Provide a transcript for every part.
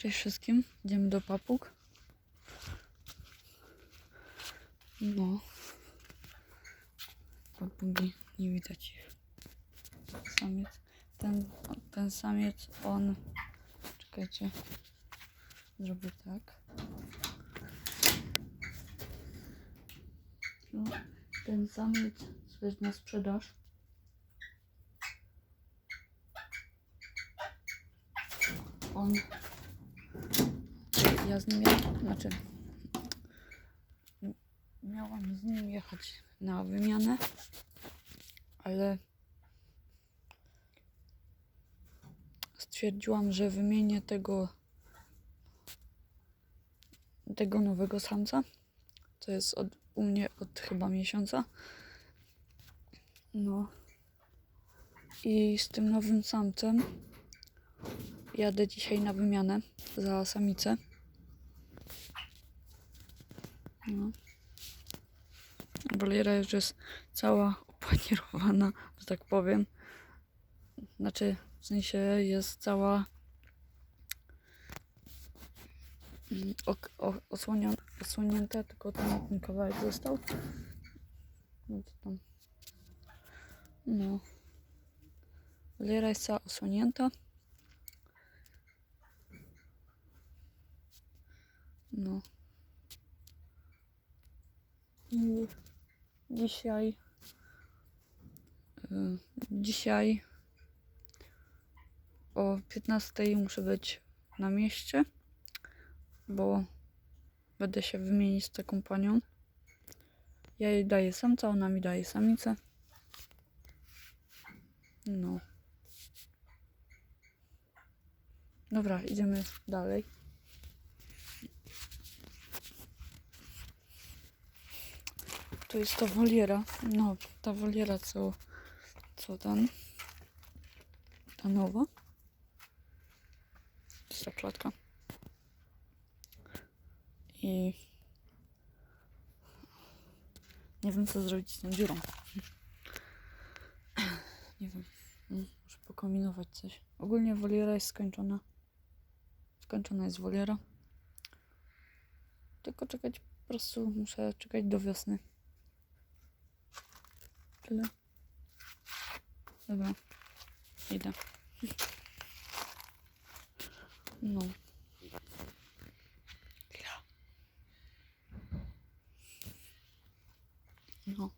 Cześć wszystkim, idziemy do papug. No. Papugi, nie widać ich. Samiec. Ten, ten samiec, on... Czekajcie. Zrobię tak. No, ten samiec jest na sprzedaż. On ja z nim znaczy miałam z nim jechać na wymianę, ale stwierdziłam, że wymienię tego tego nowego samca. To jest od, u mnie od chyba miesiąca. No. I z tym nowym samcem jadę dzisiaj na wymianę za samicę. No. Boliera już jest cała opanierowana, że tak powiem. Znaczy, w sensie jest cała mm, o, osłonięta, tylko tam ten kawałek został. No to tam. No. Jest cała osłonięta. No. I dzisiaj. y, Dzisiaj o 15 muszę być na mieście, bo będę się wymienić z taką panią. Ja jej daję samca, ona mi daje samicę. No. Dobra, idziemy dalej. Tu jest ta woliera. No, ta woliera, co, co ten. Ta nowa. To jest ta klatka. I nie wiem, co zrobić z tą dziurą. Nie wiem. Muszę pokombinować coś. Ogólnie woliera jest skończona. Skończona jest woliera. Tylko czekać, po prostu muszę czekać do wiosny. Tyle. Dobra. No. No.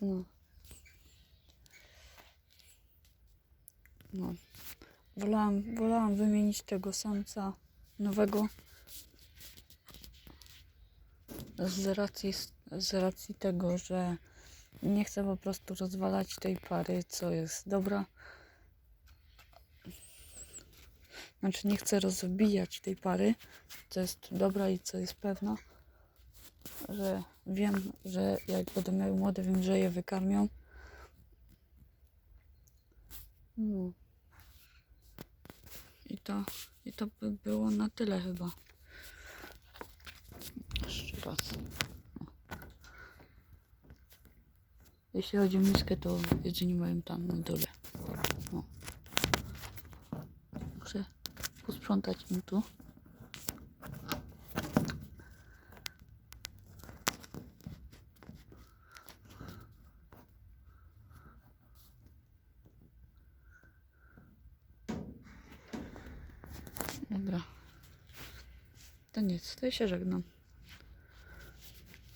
No. No. Wolałam, wolałam wymienić tego samca nowego z racji, z racji tego, że nie chcę po prostu rozwalać tej pary, co jest dobra. Znaczy nie chcę rozbijać tej pary, co jest dobra i co jest pewna, że wiem, że jak będę miał młode, wiem, że je wykarmią. I to, I to by było na tyle chyba. Jeszcze raz. Jeśli chodzi o miskę, to jedzenie mają tam na dole. Muszę posprzątać im tu. Dobra. To nic, to ja się żegnam.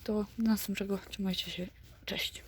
Do następnego. Trzymajcie się. Cześć.